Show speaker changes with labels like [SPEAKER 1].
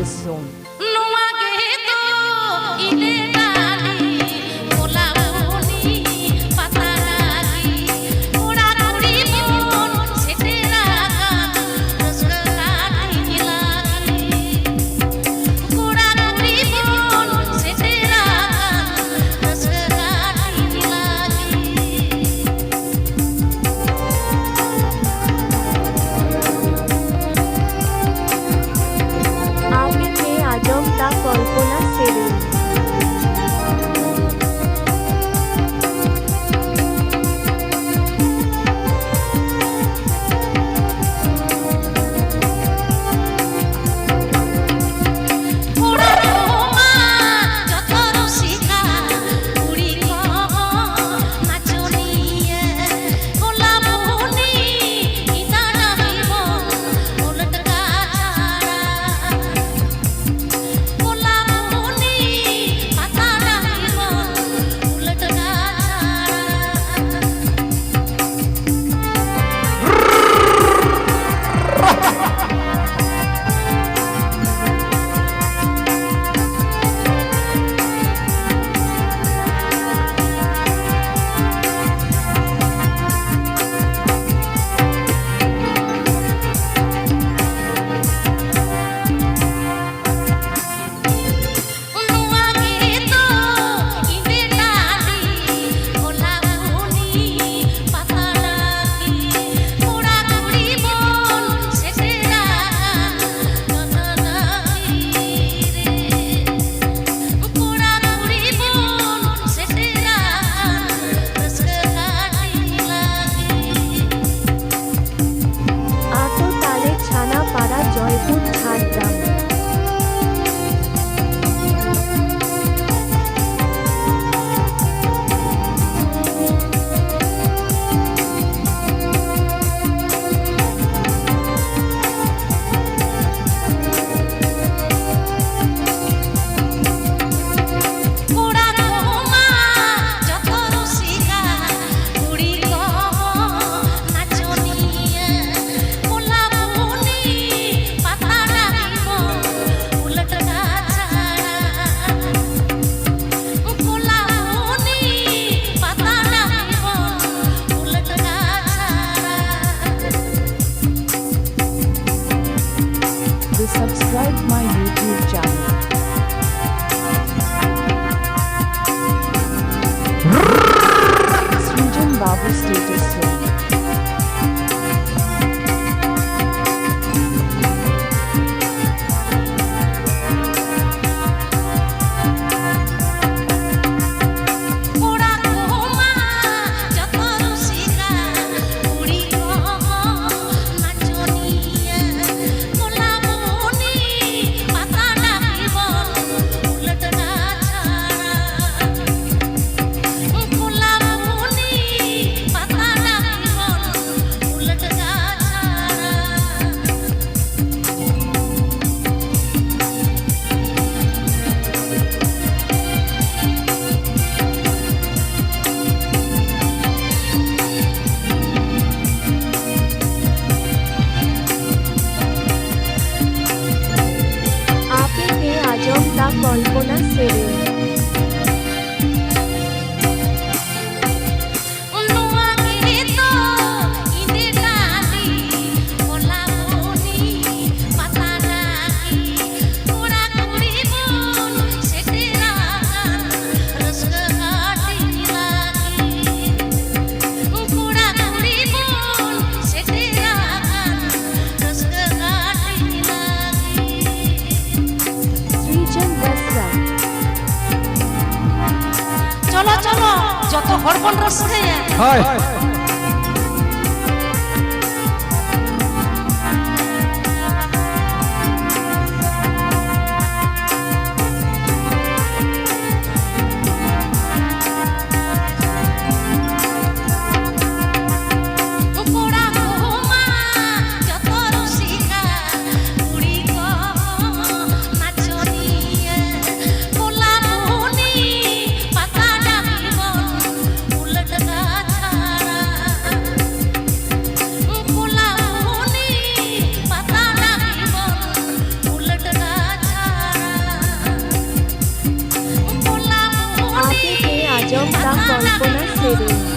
[SPEAKER 1] Horizonte. Jaipur
[SPEAKER 2] যত হরবন রস
[SPEAKER 3] California City.